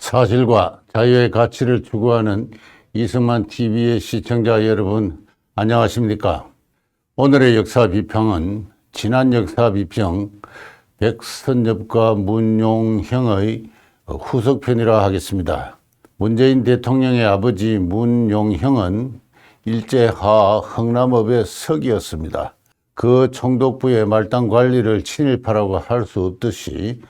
사실과 자유의 가치를 추구하는 이승만 TV의 시청자 여러분, 안녕하십니까? 오늘의 역사 비평은 지난 역사 비평 백선엽과 문용형의 후속편이라 하겠습니다. 문재인 대통령의 아버지 문용형은 일제하 흥남업의 석이었습니다. 그 총독부의 말단 관리를 친일파라고 할 수 없듯이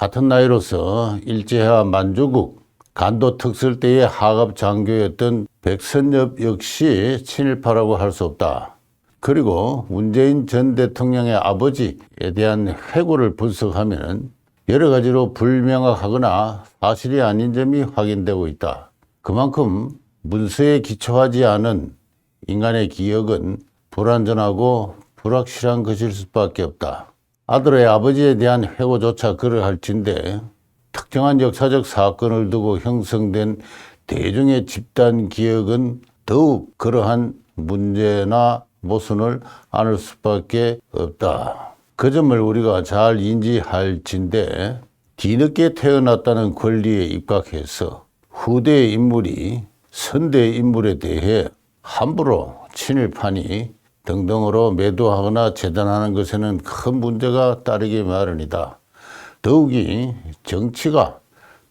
같은 나이로서 일제하 만주국 간도 특설대의 하갑 장교였던 백선엽 역시 친일파라고 할 수 없다. 그리고 문재인 전 대통령의 아버지에 대한 회고를 분석하면 여러 가지로 불명확하거나 사실이 아닌 점이 확인되고 있다. 그만큼 문서에 기초하지 않은 인간의 기억은 불완전하고 불확실한 것일 수밖에 없다. 아들의 아버지에 대한 회고조차 그러할진데 특정한 역사적 사건을 두고 형성된 대중의 집단 기억은 더욱 그러한 문제나 모순을 안을 수밖에 없다. 그 점을 우리가 잘 인지할진데 뒤늦게 태어났다는 권리에 입각해서 후대의 인물이 선대의 인물에 대해 함부로 친일파니 등등으로 매도하거나 재단하는 것에는 큰 문제가 따르기 마련이다. 더욱이 정치가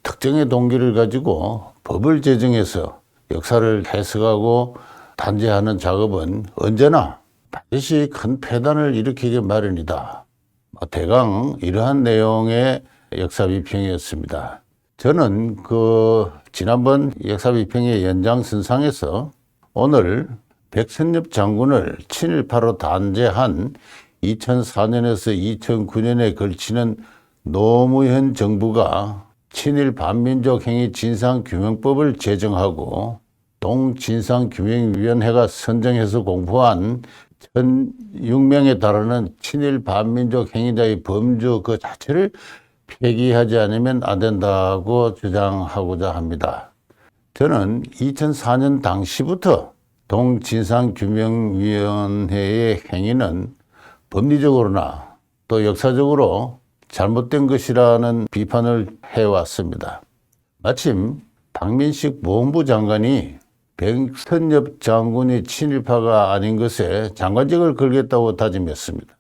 특정의 동기를 가지고 법을 제정해서 역사를 해석하고 단죄하는 작업은 언제나 반드시 큰 폐단을 일으키기 마련이다. 뭐 대강 이러한 내용의 역사 비평이었습니다. 저는 그 지난번 역사 비평의 연장선상에서 오늘 백선엽 장군을 친일파로 단죄한 2004년에서 2009년에 걸치는 노무현 정부가 친일 반민족 행위 진상규명법을 제정하고 동진상규명위원회가 선정해서 공포한 1,006명에 달하는 친일 반민족 행위자의 범주 그 자체를 폐기하지 않으면 안 된다고 주장하고자 합니다. 저는 2004년 당시부터 동진상규명위원회의 행위는 법리적으로나 또 역사적으로 잘못된 것이라는 비판을 해왔습니다. 마침 박민식 보훈부 장관이 백선엽 장군이 친일파가 아닌 것에 장관직을 걸겠다고 다짐했습니다.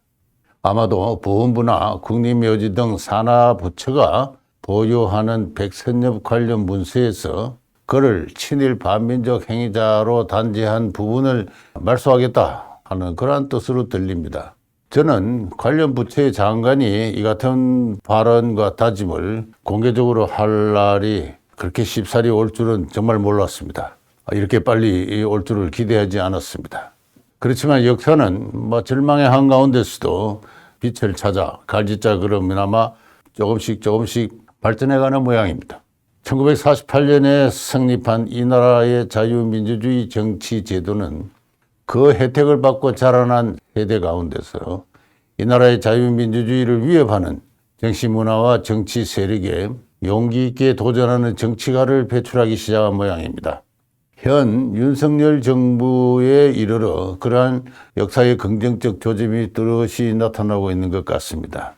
아마도 보훈부나 국립묘지 등 산하부처가 보유하는 백선엽 관련 문서에서 그를 친일 반민족 행위자로 단죄한 부분을 말소하겠다 하는 그러한 뜻으로 들립니다. 저는 관련 부처의 장관이 이 같은 발언과 다짐을 공개적으로 할 날이 그렇게 쉽사리 올 줄은 정말 몰랐습니다. 이렇게 빨리 올 줄을 기대하지 않았습니다. 그렇지만 역사는 뭐 절망의 한가운데서도 빛을 찾아 갈짓자 그럼이나마 조금씩 조금씩 발전해가는 모양입니다. 1948년에 성립한 이 나라의 자유민주주의 정치 제도는 그 혜택을 받고 자라난 세대 가운데서 이 나라의 자유민주주의를 위협하는 정치 문화와 정치 세력에 용기 있게 도전하는 정치가를 배출하기 시작한 모양입니다. 현 윤석열 정부에 이르러 그러한 역사의 긍정적 조짐이 뚜렷이 나타나고 있는 것 같습니다.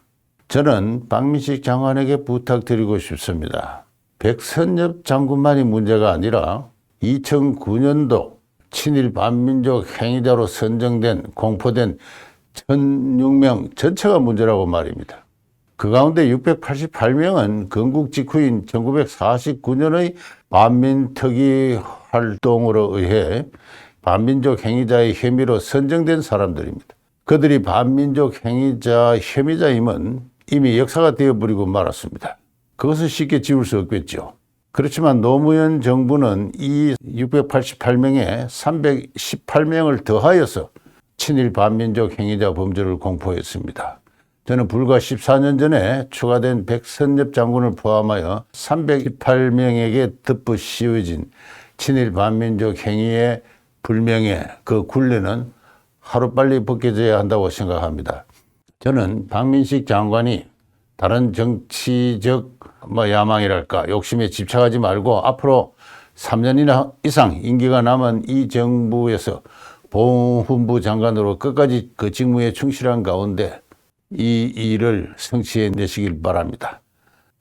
저는 박민식 장관에게 부탁드리고 싶습니다. 백선엽 장군만이 문제가 아니라 2009년도 친일 반민족 행위자로 선정된 공포된 1006명 전체가 문제라고 말입니다. 그 가운데 688명은 건국 직후인 1949년의 반민특위 활동으로 의해 반민족 행위자의 혐의로 선정된 사람들입니다. 그들이 반민족 행위자 혐의자임은 이미 역사가 되어버리고 말았습니다. 그것을 쉽게 지울 수 없겠죠. 그렇지만 노무현 정부는 이 688명에 318명을 더하여서 친일 반민족 행위자 범죄를 공포했습니다. 저는 불과 14년 전에 추가된 백선엽 장군을 포함하여 318명에게 덮어 씌워진 친일 반민족 행위의 불명예 그 굴레는 하루빨리 벗겨져야 한다고 생각합니다. 저는 박민식 장관이 다른 정치적 뭐 야망이랄까 욕심에 집착하지 말고 앞으로 3년이나 이상 임기가 남은 이 정부에서 보훈부 장관으로 끝까지 그 직무에 충실한 가운데 이 일을 성취해 내시길 바랍니다.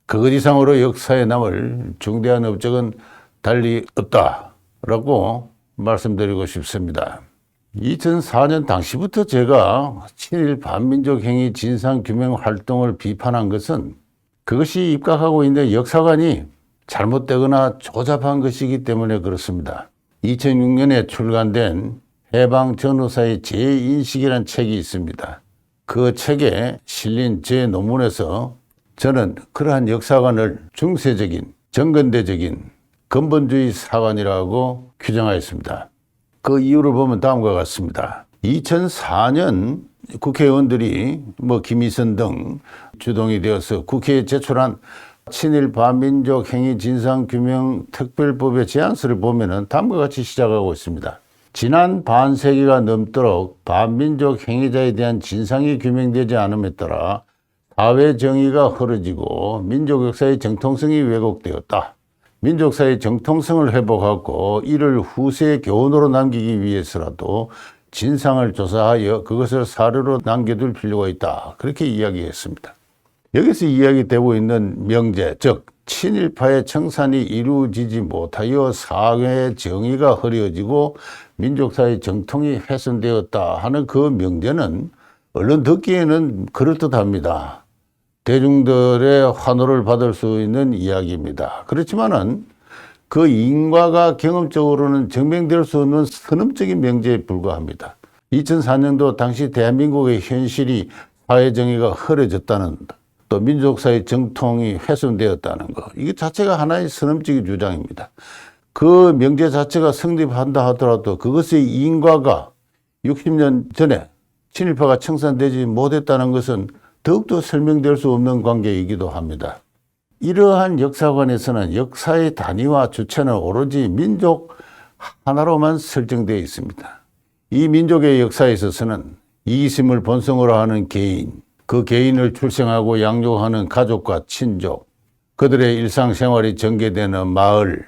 그것 이상으로 역사에 남을 중대한 업적은 달리 없다라고 말씀드리고 싶습니다. 2004년 당시부터 제가 친일 반민족 행위 진상 규명 활동을 비판한 것은 그것이 입각하고 있는 역사관이 잘못되거나 조잡한 것이기 때문에 그렇습니다. 2006년에 출간된 해방 전후사의 재인식이라는 책이 있습니다. 그 책에 실린 제 논문에서 저는 그러한 역사관을 중세적인, 정근대적인 근본주의 사관이라고 규정하였습니다. 그 이유를 보면 다음과 같습니다. 2004년 국회의원들이 뭐 김희선 등 주동이 되어서 국회에 제출한 친일 반민족 행위 진상 규명 특별법의 제안서를 보면은 다음과 같이 시작하고 있습니다. 지난 반세기가 넘도록 반민족 행위자에 대한 진상이 규명되지 않음에 따라 사회 정의가 흐려지고 민족 역사의 정통성이 왜곡되었다. 민족사의 정통성을 회복하고 이를 후세의 교훈으로 남기기 위해서라도 진상을 조사하여 그것을 사료로 남겨둘 필요가 있다. 그렇게 이야기했습니다. 여기서 이야기되고 있는 명제, 즉 친일파의 청산이 이루어지지 못하여 사회의 정의가 흐려지고 민족사의 정통이 훼손되었다 하는 그 명제는 얼른 듣기에는 그럴듯합니다. 대중들의 환호를 받을 수 있는 이야기입니다. 그렇지만은 그 인과가 경험적으로는 증명될 수 없는 선언적인 명제에 불과합니다. 2004년도 당시 대한민국의 현실이 사회정의가 흐려졌다는 또 민족사의 정통이 훼손되었다는 것. 이게 자체가 하나의 선언적인 주장입니다. 그 명제 자체가 성립한다 하더라도 그것의 인과가 60년 전에 친일파가 청산되지 못했다는 것은 더욱더 설명될 수 없는 관계이기도 합니다. 이러한 역사관에서는 역사의 단위와 주체는 오로지 민족 하나로만 설정되어 있습니다. 이 민족의 역사에 있어서는 이기심을 본성으로 하는 개인, 그 개인을 출생하고 양육하는 가족과 친족, 그들의 일상생활이 전개되는 마을,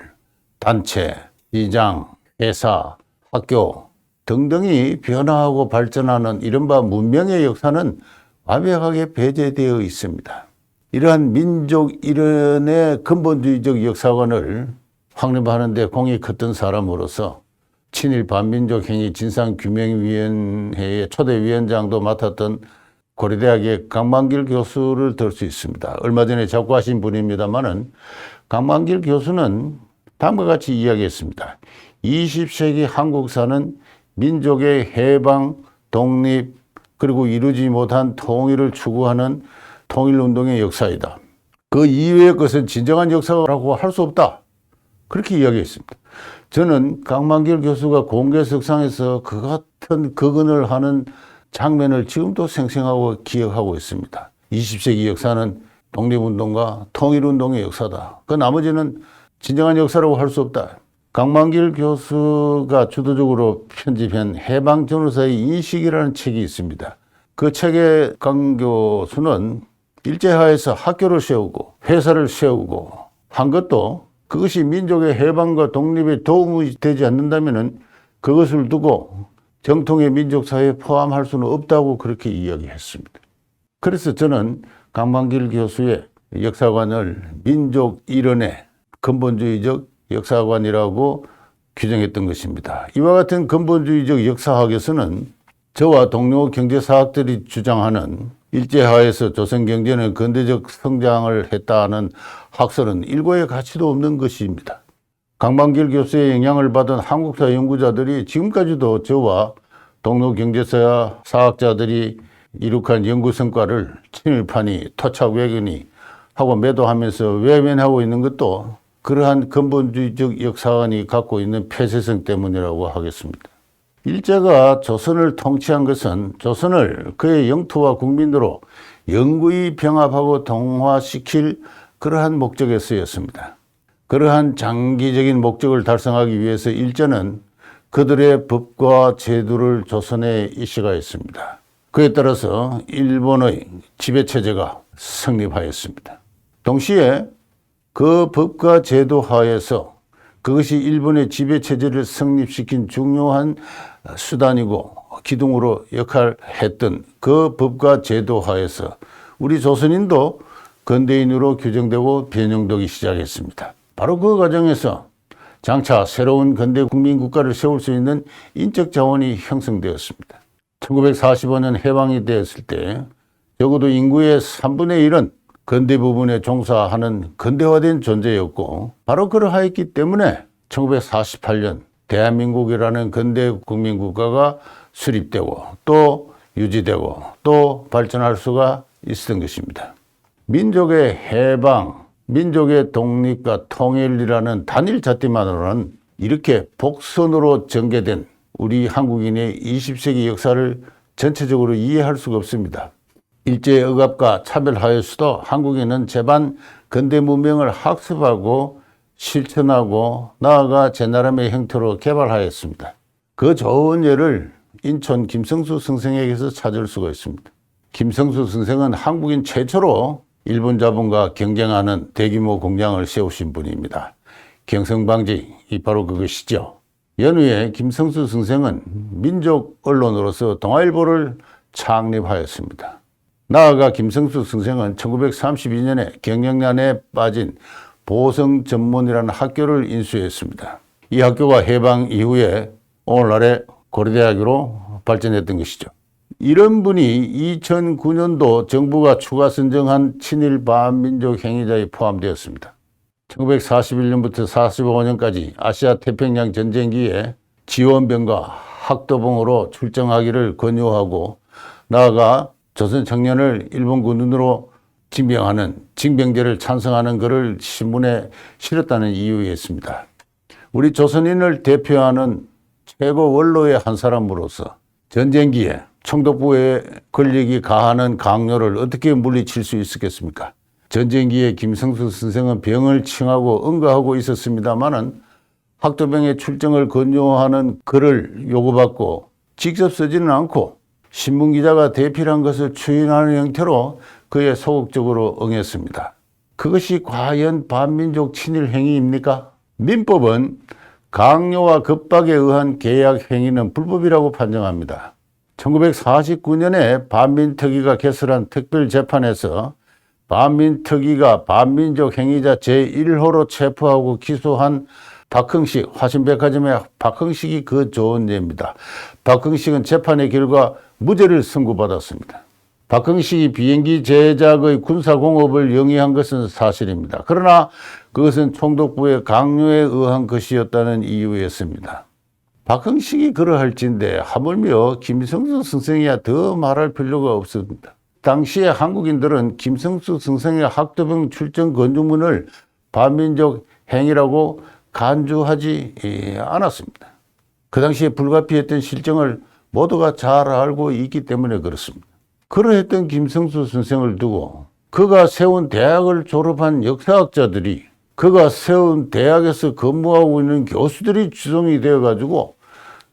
단체, 시장, 회사, 학교 등등이 변화하고 발전하는 이른바 문명의 역사는 완벽하게 배제되어 있습니다. 이러한 민족 일원의 근본주의적 역사관을 확립하는 데 공이 컸던 사람으로서 친일 반민족 행위 진상규명위원회의 초대 위원장도 맡았던 고려대학의 강만길 교수를 들 수 있습니다. 얼마 전에 작고하신 분입니다만은 강만길 교수는 다음과 같이 이야기했습니다. 20세기 한국사는 민족의 해방, 독립, 그리고 이루지 못한 통일을 추구하는 통일운동의 역사이다. 그 이외의 것은 진정한 역사라고 할 수 없다. 그렇게 이야기했습니다. 저는 강만길 교수가 공개석상에서 그 같은 거근을 하는 장면을 지금도 생생하고 기억하고 있습니다. 20세기 역사는 독립운동과 통일운동의 역사다. 그 나머지는 진정한 역사라고 할 수 없다. 강만길 교수가 주도적으로 편집한 해방 전후사의 인식이라는 책이 있습니다. 그 책의 강 교수는 일제하에서 학교를 세우고 회사를 세우고 한 것도 그것이 민족의 해방과 독립에 도움이 되지 않는다면 그것을 두고 정통의 민족사회에 포함할 수는 없다고 그렇게 이야기했습니다. 그래서 저는 강만길 교수의 역사관을 민족 일원의 근본주의적 역사관이라고 규정했던 것입니다. 이와 같은 근본주의적 역사학에서는 저와 동료 경제사학들이 주장하는 일제하에서 조선 경제는 근대적 성장을 했다는 학설은 일고의 가치도 없는 것입니다. 강방길 교수의 영향을 받은 한국사 연구자들이 지금까지도 저와 동료 경제사 사학자들이 이룩한 연구 성과를 친일판이 토착 외견이 하고 매도하면서 외면하고 있는 것도 그러한 근본주의적 역사관이 갖고 있는 폐쇄성 때문이라고 하겠습니다. 일제가 조선을 통치한 것은 조선을 그의 영토와 국민으로 영구히 병합하고 동화시킬 그러한 목적에 쓰였습니다. 그러한 장기적인 목적을 달성하기 위해서 일제는 그들의 법과 제도를 조선에 이식하였습니다. 그에 따라서 일본의 지배체제가 성립하였습니다. 동시에 그 법과 제도 하에서 그것이 일본의 지배체제를 성립시킨 중요한 수단이고 기둥으로 역할했던 그 법과 제도 하에서 우리 조선인도 근대인으로 규정되고 변형되기 시작했습니다. 바로 그 과정에서 장차 새로운 근대 국민 국가를 세울 수 있는 인적 자원이 형성되었습니다. 1945년 해방이 되었을 때 적어도 인구의 3분의 1은 근대 부분에 종사하는 근대화된 존재였고 바로 그러하였기 때문에 1948년 대한민국이라는 근대 국민 국가가 수립되고 또 유지되고 또 발전할 수가 있었던 것입니다. 민족의 해방, 민족의 독립과 통일이라는 단일 잣대만으로는 이렇게 복선으로 전개된 우리 한국인의 20세기 역사를 전체적으로 이해할 수가 없습니다. 일제의 억압과 차별하에서도 한국인은 제반 근대 문명을 학습하고 실천하고 나아가 제 나름의 형태로 개발하였습니다. 그 좋은 예를 인천 김성수 선생에게서 찾을 수가 있습니다. 김성수 선생은 한국인 최초로 일본 자본과 경쟁하는 대규모 공장을 세우신 분입니다. 경성방지, 이 바로 그것이죠. 연후에 김성수 선생은 민족 언론으로서 동아일보를 창립하였습니다. 나아가 김성수 선생은 1932년에 경영난에 빠진 보성 전문이라는 학교를 인수했습니다. 이 학교가 해방 이후에 오늘날의 고려대학으로 발전했던 것이죠. 이런 분이 2009년도 정부가 추가 선정한 친일 반민족 행위자에 포함되었습니다. 1941년부터 45년까지 아시아 태평양 전쟁기에 지원병과 학도봉으로 출정하기를 권유하고 나아가 조선 청년을 일본 군인으로 징병하는 징병제를 찬성하는 글을 신문에 실었다는 이유였습니다. 우리 조선인을 대표하는 최고 원로의 한 사람으로서 전쟁기에 총독부의 권력이 가하는 강요를 어떻게 물리칠 수 있었겠습니까? 전쟁기에 김성수 선생은 병을 칭하고 응가하고 있었습니다마는 학도병의 출정을 권유하는 글을 요구받고 직접 쓰지는 않고 신문기자가 대필한 것을 추인하는 형태로 그에 소극적으로 응했습니다. 그것이 과연 반민족 친일 행위입니까? 민법은 강요와 급박에 의한 계약 행위는 불법이라고 판정합니다. 1949년에 반민특위가 개설한 특별재판에서 반민특위가 반민족 행위자 제1호로 체포하고 기소한 박흥식, 화신백화점의 박흥식이 그 좋은 예입니다. 박흥식은 재판의 결과 무죄를 선고받았습니다. 박흥식이 비행기 제작의 군사공업을 영위한 것은 사실입니다. 그러나 그것은 총독부의 강요에 의한 것이었다는 이유였습니다. 박흥식이 그러할진데 하물며 김성수 선생이야 더 말할 필요가 없습니다. 당시에 한국인들은 김성수 선생의 학도병 출정 건조문을 반민족 행위라고 간주하지 예, 않았습니다. 그 당시에 불가피했던 실정을 모두가 잘 알고 있기 때문에 그렇습니다. 그러했던 김성수 선생을 두고 그가 세운 대학을 졸업한 역사학자들이 그가 세운 대학에서 근무하고 있는 교수들이 주성이 되어가지고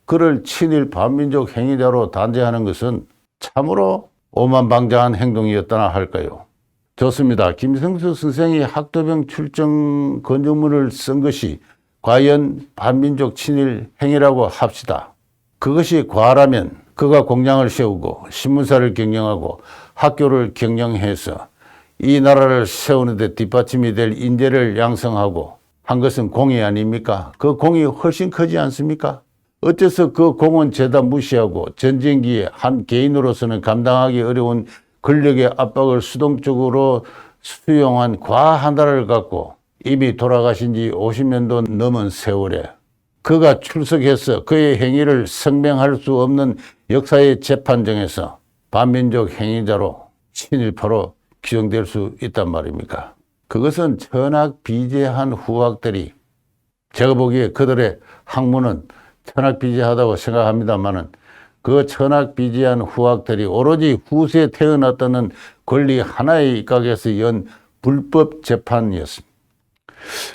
그를 친일 반민족 행위자로 단죄하는 것은 참으로 오만방자한 행동이었다나 할까요? 좋습니다. 김성수 선생이 학도병 출정 건조문을 쓴 것이 과연 반민족 친일 행위라고 합시다. 그것이 과라면 그가 공장을 세우고 신문사를 경영하고 학교를 경영해서 이 나라를 세우는데 뒷받침이 될 인재를 양성하고 한 것은 공이 아닙니까? 그 공이 훨씬 크지 않습니까? 어째서 그 공은 죄다 무시하고 전쟁기에 한 개인으로서는 감당하기 어려운 권력의 압박을 수동적으로 수용한 과한 나라를 갖고 이미 돌아가신 지 50년도 넘은 세월에 그가 출석해서 그의 행위를 성명할 수 없는 역사의 재판정에서 반민족 행위자로 친일파로 규정될 수 있단 말입니까? 그것은 천학비제한 후학들이 제가 보기에 그들의 학문은 천학비제하다고 생각합니다만은 그 천학비제한 후학들이 오로지 후세에 태어났다는 권리 하나의 입각에서 연 불법 재판이었습니다.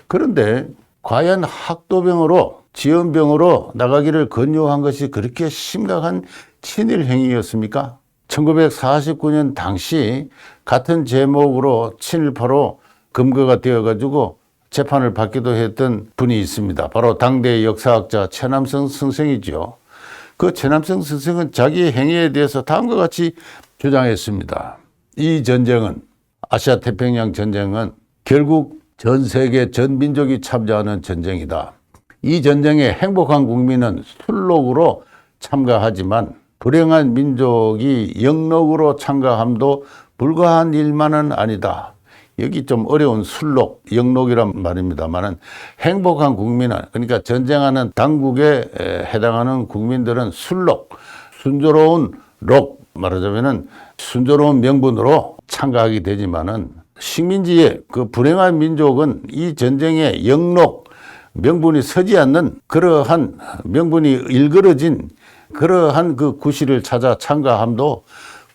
그런데 과연 학도병으로 지연병으로 나가기를 권유한 것이 그렇게 심각한 친일 행위였습니까? 1949년 당시 같은 제목으로 친일파로 검거가 되어가지고 재판을 받기도 했던 분이 있습니다. 바로 당대 역사학자 최남성 선생이죠. 그 최남성 선생은 자기의 행위에 대해서 다음과 같이 주장했습니다. 이 전쟁은 아시아 태평양 전쟁은 결국 전 세계 전 민족이 참여하는 전쟁이다. 이 전쟁에 행복한 국민은 술록으로 참가하지만 불행한 민족이 영록으로 참가함도 불가한 일만은 아니다. 여기 좀 어려운 술록, 영록이란 말입니다만은 행복한 국민은 그러니까 전쟁하는 당국에 에, 해당하는 국민들은 술록, 순조로운 록 말하자면은 순조로운 명분으로 참가하게 되지만은 식민지의 그 불행한 민족은 이 전쟁에 영록 명분이 서지 않는 그러한 명분이 일그러진 그러한 그 구실을 찾아 참가함도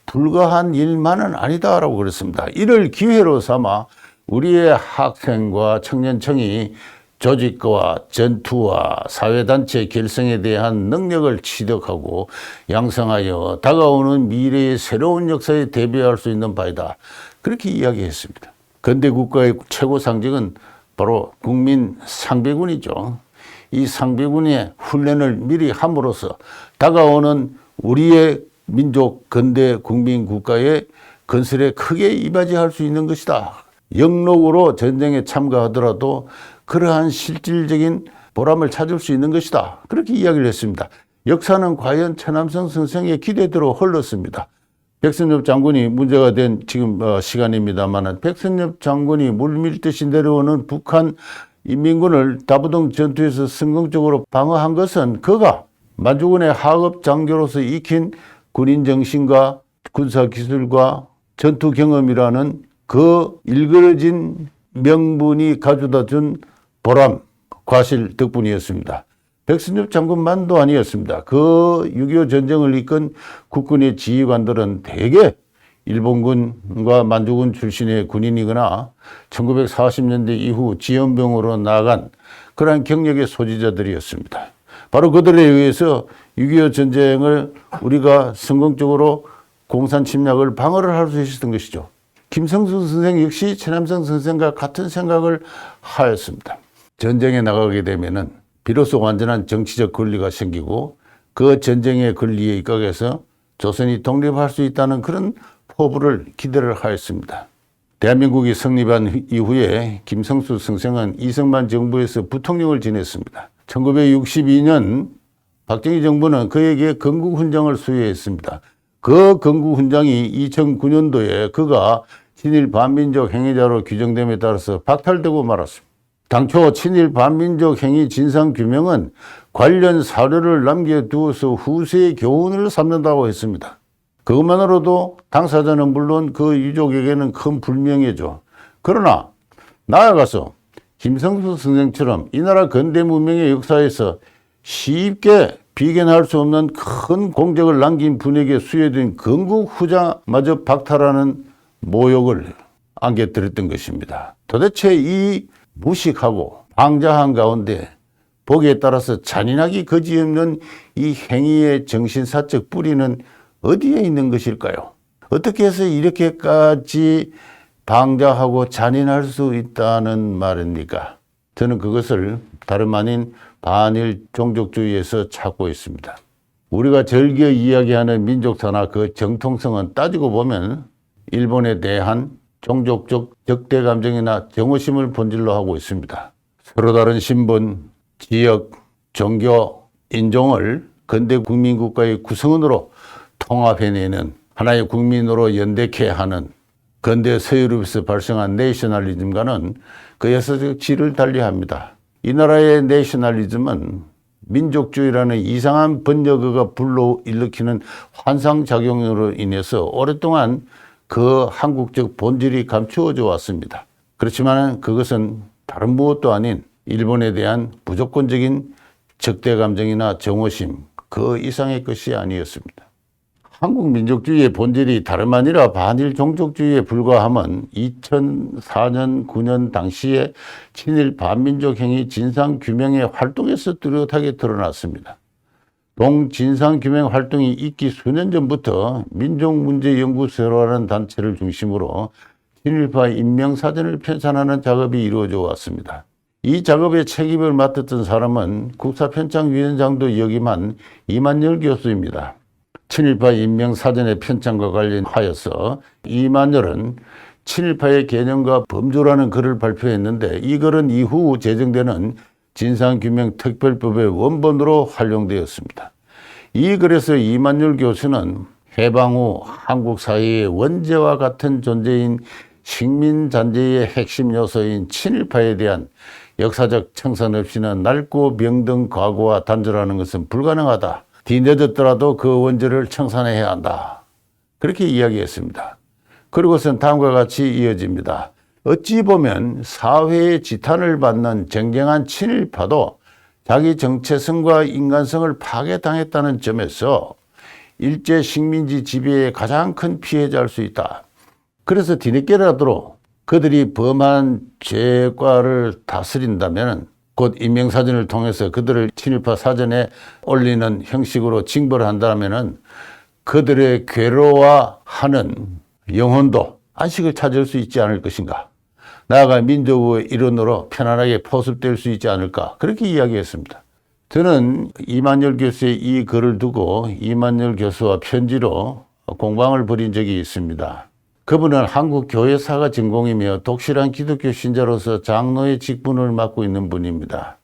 불가한 일만은 아니다라고 그랬습니다. 이를 기회로 삼아 우리의 학생과 청년청이 조직과 전투와 사회단체 결성에 대한 능력을 취득하고 양성하여 다가오는 미래의 새로운 역사에 대비할 수 있는 바이다. 그렇게 이야기했습니다. 근대 국가의 최고 상징은 바로 국민 상비군이죠. 이 상비군의 훈련을 미리 함으로써 다가오는 우리의 민족 근대 국민 국가의 건설에 크게 이바지할 수 있는 것이다. 영록으로 전쟁에 참가하더라도 그러한 실질적인 보람을 찾을 수 있는 것이다. 그렇게 이야기를 했습니다. 역사는 과연 천남성 선생의 기대대로 흘렀습니다. 백선엽 장군이 문제가 된 지금 어, 시간입니다만 백선엽 장군이 물밀듯이 내려오는 북한 인민군을 다부동 전투에서 성공적으로 방어한 것은 그가 만주군의 하급 장교로서 익힌 군인 정신과 군사 기술과 전투 경험이라는 그 일그러진 명분이 가져다 준 보람, 과실 덕분이었습니다. 백선엽 장군만도 아니었습니다. 그 6.25 전쟁을 이끈 국군의 지휘관들은 대개 일본군과 만주군 출신의 군인이거나 1940년대 이후 지연병으로 나간 그러한 경력의 소지자들이었습니다. 바로 그들에 의해서 6.25 전쟁을 우리가 성공적으로 공산 침략을 방어를 할 수 있었던 것이죠. 김성수 선생 역시 최남성 선생과 같은 생각을 하였습니다. 전쟁에 나가게 되면은 비로소 완전한 정치적 권리가 생기고 그 전쟁의 권리에 입각해서 조선이 독립할 수 있다는 그런 포부를 기대를 하였습니다. 대한민국이 성립한 이후에 김성수 선생은 이승만 정부에서 부통령을 지냈습니다. 1962년 박정희 정부는 그에게 건국훈장을 수여했습니다. 그 건국훈장이 2009년도에 그가 친일 반민족 행위자로 규정됨에 따라서 박탈되고 말았습니다. 당초 친일 반민족 행위 진상 규명은 관련 사료를 남겨두어서 후세의 교훈을 삼는다고 했습니다. 그것만으로도 당사자는 물론 그 유족에게는 큰 불명예죠. 그러나 나아가서 김성수 선생처럼 이 나라 근대 문명의 역사에서 쉽게 비견할 수 없는 큰 공적을 남긴 분에게 수여된 건국 후자마저 박탈하는 모욕을 안겨드렸던 것입니다. 도대체 이 무식하고 방자한 가운데 보기에 따라서 잔인하기 거지없는 이 행위의 정신사적 뿌리는 어디에 있는 것일까요? 어떻게 해서 이렇게까지 방자하고 잔인할 수 있다는 말입니까? 저는 그것을 다름 아닌 반일 종족주의에서 찾고 있습니다. 우리가 즐겨 이야기하는 민족사나 그 정통성은 따지고 보면 일본에 대한 종족적 적대 감정이나 정오심을 본질로 하고 있습니다. 서로 다른 신분, 지역, 종교, 인종을 근대 국민국가의 구성원으로 통합해내는 하나의 국민으로 연대케 하는 근대 서유럽에서 발생한 내셔널리즘과는 그 역사적 질을 달리합니다. 이 나라의 내셔널리즘은 민족주의라는 이상한 번역어가 불러일으키는 환상작용으로 인해서 오랫동안 그 한국적 본질이 감추어져 왔습니다. 그렇지만 그것은 다른 무엇도 아닌 일본에 대한 무조건적인 적대 감정이나 정오심 그 이상의 것이 아니었습니다. 한국 민족주의의 본질이 다름 아니라 반일 종족주의에 불과함은 2004년 9년 당시에 친일 반민족 행위 진상 규명의 활동에서 뚜렷하게 드러났습니다. 동 진상 규명 활동이 있기 수년 전부터 민족문제연구소라는 단체를 중심으로 친일파 인명사전을 편찬하는 작업이 이루어져 왔습니다. 이 작업의 책임을 맡았던 사람은 국사편찬위원장도 역임한 이만열 교수입니다. 친일파 인명사전의 편찬과 관련하여서 이만열은 친일파의 개념과 범주라는 글을 발표했는데 이 글은 이후 제정되는 진상규명 특별법의 원본으로 활용되었습니다. 이 글에서 이만율 교수는 해방 후 한국 사회의 원죄와 같은 존재인 식민잔재의 핵심 요소인 친일파에 대한 역사적 청산 없이는 낡고 병든 과거와 단절하는 것은 불가능하다. 뒤늦었더라도 그 원죄를 청산해야 한다. 그렇게 이야기했습니다. 그리고선 다음과 같이 이어집니다. 어찌 보면 사회의 지탄을 받는 쟁쟁한 친일파도 자기 정체성과 인간성을 파괴당했다는 점에서 일제 식민지 지배의 가장 큰 피해자일 수 있다. 그래서 뒤늦게라도 그들이 범한 죄과를 다스린다면 곧 인명사전을 통해서 그들을 친일파 사전에 올리는 형식으로 징벌 한다면 그들의 괴로워하는 영혼도 안식을 찾을 수 있지 않을 것인가. 나아가 민족의 일원으로 편안하게 포섭될 수 있지 않을까. 그렇게 이야기했습니다. 저는 이만열 교수의 이 글을 두고 이만열 교수와 편지로 공방을 벌인 적이 있습니다. 그분은 한국 교회사가 전공이며 독실한 기독교 신자로서 장로의 직분을 맡고 있는 분입니다.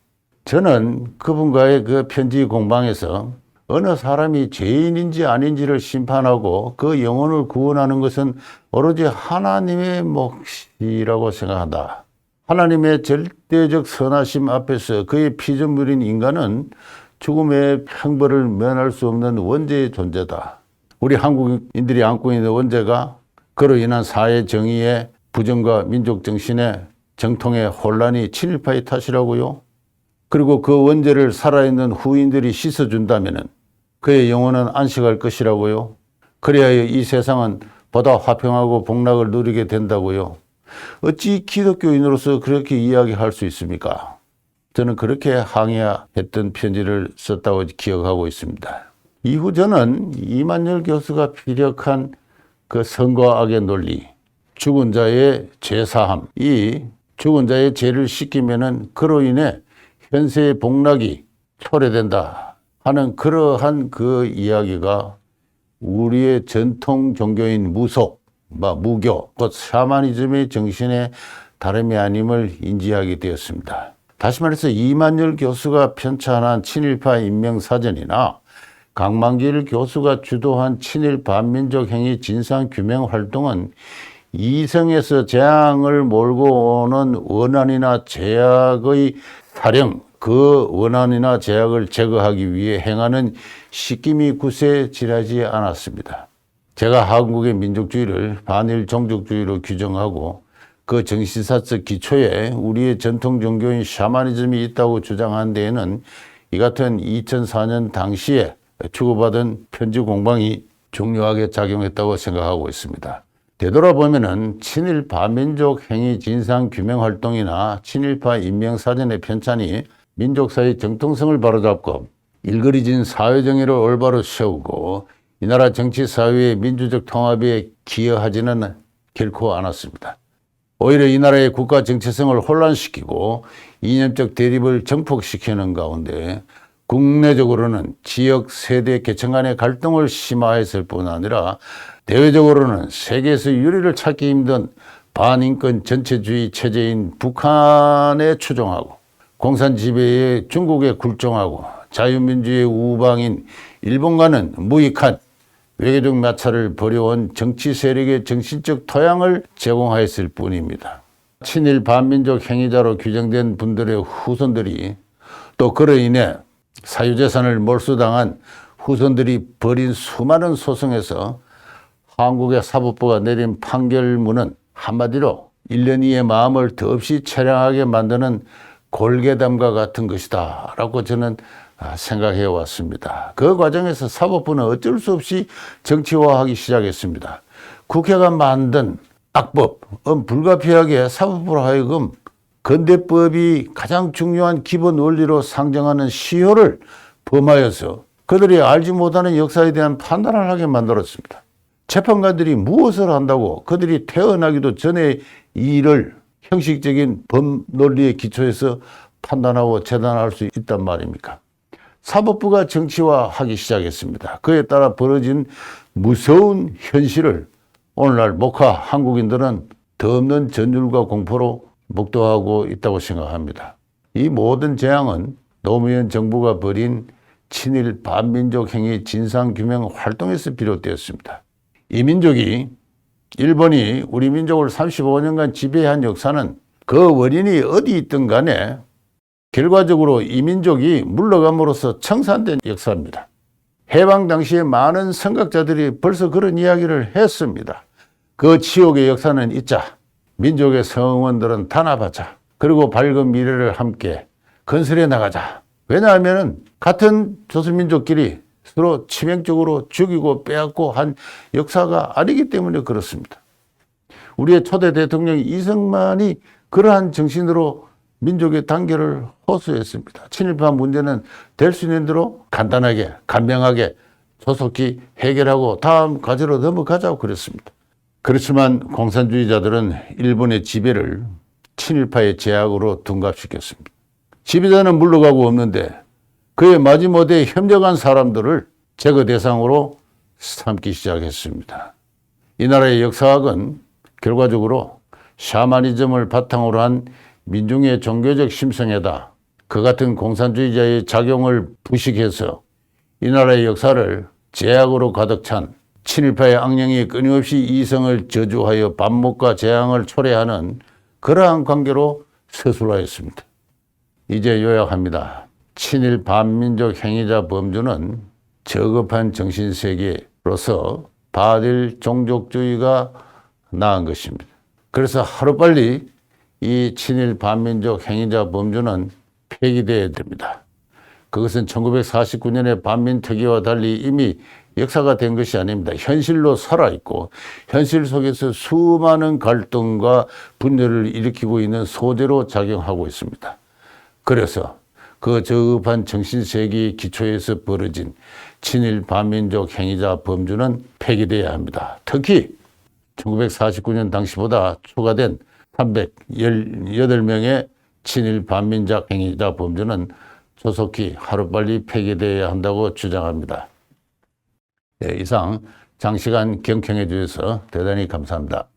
저는 그분과의 그 편지 공방에서 어느 사람이 죄인인지 아닌지를 심판하고 그 영혼을 구원하는 것은 오로지 하나님의 몫이라고 생각한다. 하나님의 절대적 선하심 앞에서 그의 피조물인 인간은 죽음의 형벌을 면할 수 없는 원죄의 존재다. 우리 한국인들이 안고 있는 원죄가 그로 인한 사회 정의의 부정과 민족 정신의 정통의 혼란이 친일파의 탓이라고요. 그리고 그 원죄를 살아있는 후인들이 씻어준다면 그의 영혼은 안식할 것이라고요. 그래야 이 세상은 보다 화평하고 복락을 누리게 된다고요. 어찌 기독교인으로서 그렇게 이야기할 수 있습니까? 저는 그렇게 항의했던 편지를 썼다고 기억하고 있습니다. 이후 저는 이만열 교수가 피력한 그 선과 악의 논리, 죽은 자의 죄사함, 이 죽은 자의 죄를 씻기면은 그로 인해 현세의 복락이 초래된다 하는 그러한 그 이야기가 우리의 전통 종교인 무속, 뭐 무교, 곧 샤머니즘의 정신의 다름이 아님을 인지하게 되었습니다. 다시 말해서 이만열 교수가 편찬한 친일파 인명사전이나 강만길 교수가 주도한 친일 반민족 행위 진상 규명 활동은 이성에서 재앙을 몰고 오는 원한이나 제약의 사령, 그 원한이나 제약을 제거하기 위해 행하는 시끼미 구세에 지나지 않았습니다. 제가 한국의 민족주의를 반일 종족주의로 규정하고 그 정신사적 기초에 우리의 전통 종교인 샤머니즘이 있다고 주장한 데에는 이 같은 2004년 당시에 주고받은 편지 공방이 중요하게 작용했다고 생각하고 있습니다. 되돌아보면은 친일 반민족 행위 진상 규명 활동이나 친일파 인명 사전의 편찬이 민족사의 정통성을 바로잡고 일그리진 사회정의를 올바로 세우고 이 나라 정치 사회의 민주적 통합에 기여하지는 결코 않았습니다. 오히려 이 나라의 국가 정체성을 혼란시키고 이념적 대립을 정폭시키는 가운데 국내적으로는 지역 세대 계층 간의 갈등을 심화했을 뿐 아니라 대외적으로는 세계에서 유리를 찾기 힘든 반인권 전체주의 체제인 북한에 추종하고 공산 지배의 중국에 굴종하고 자유민주의 우방인 일본과는 무익한 외교적 마찰을 벌여온 정치 세력의 정신적 토양을 제공하였을 뿐입니다. 친일 반민족 행위자로 규정된 분들의 후손들이 또 그로 인해 사유재산을 몰수당한 후손들이 벌인 수많은 소송에서 한국의 사법부가 내린 판결문은 한마디로 1년 이의 마음을 더없이 처량하게 만드는 골개담과 같은 것이다 라고 저는 아, 생각해 왔습니다. 그 과정에서 사법부는 어쩔 수 없이 정치화하기 시작했습니다. 국회가 만든 악법은 불가피하게 사법부로 하여금 근대법이 가장 중요한 기본 원리로 상정하는 시효를 범하여서 그들이 알지 못하는 역사에 대한 판단을 하게 만들었습니다. 재판관들이 무엇을 한다고 그들이 태어나기도 전에 이 일을 형식적인 법 논리에 기초해서 판단하고 재단할 수 있단 말입니까? 사법부가 정치화하기 시작했습니다. 그에 따라 벌어진 무서운 현실을 오늘날 목화 한국인들은 더 없는 전율과 공포로 목도하고 있다고 생각합니다. 이 모든 재앙은 노무현 정부가 벌인 친일 반민족 행위 진상규명 활동에서 비롯되었습니다. 이 민족이 일본이 우리 민족을 35년간 지배한 역사는 그 원인이 어디 있든 간에 결과적으로 이 민족이 물러감으로써 청산된 역사입니다. 해방 당시에 많은 선각자들이 벌써 그런 이야기를 했습니다. 그 지옥의 역사는 잊자. 민족의 성원들은 단합하자. 그리고 밝은 미래를 함께 건설해 나가자. 왜냐하면 같은 조선민족끼리 서로 치명적으로 죽이고 빼앗고 한 역사가 아니기 때문에 그렇습니다. 우리의 초대 대통령 이승만이 그러한 정신으로 민족의 단결을 호소했습니다. 친일파 문제는 될 수 있는 대로 간단하게, 간명하게 조속히 해결하고 다음 과제로 넘어가자고 그랬습니다. 그렇지만 공산주의자들은 일본의 지배를 친일파의 제약으로 둔갑시켰습니다. 지배자는 물러가고 없는데 그의 마지못에 협력한 사람들을 제거 대상으로 삼기 시작했습니다. 이 나라의 역사학은 결과적으로 샤머니즘을 바탕으로 한 민중의 종교적 심성에다 그 같은 공산주의자의 작용을 부식해서 이 나라의 역사를 제약으로 가득 찬 친일파의 악령이 끊임없이 이성을 저주하여 반목과 재앙을 초래하는 그러한 관계로 서술하였습니다. 이제 요약합니다. 친일 반민족 행위자 범주는 저급한 정신세계로서 바딜 종족주의가 나은 것입니다. 그래서 하루빨리 이 친일 반민족 행위자 범주는 폐기되어야 됩니다. 그것은 1949년의 반민특위와 달리 이미 역사가 된 것이 아닙니다. 현실로 살아있고 현실 속에서 수많은 갈등과 분열을 일으키고 있는 소재로 작용하고 있습니다. 그래서 그 저급한 정신세계 기초에서 벌어진 친일 반민족 행위자 범주는 폐기돼야 합니다. 특히 1949년 당시보다 추가된 318명의 친일 반민족 행위자 범주는 조속히 하루빨리 폐기되어야 한다고 주장합니다. 네, 이상 장시간 경청해 주셔서 대단히 감사합니다.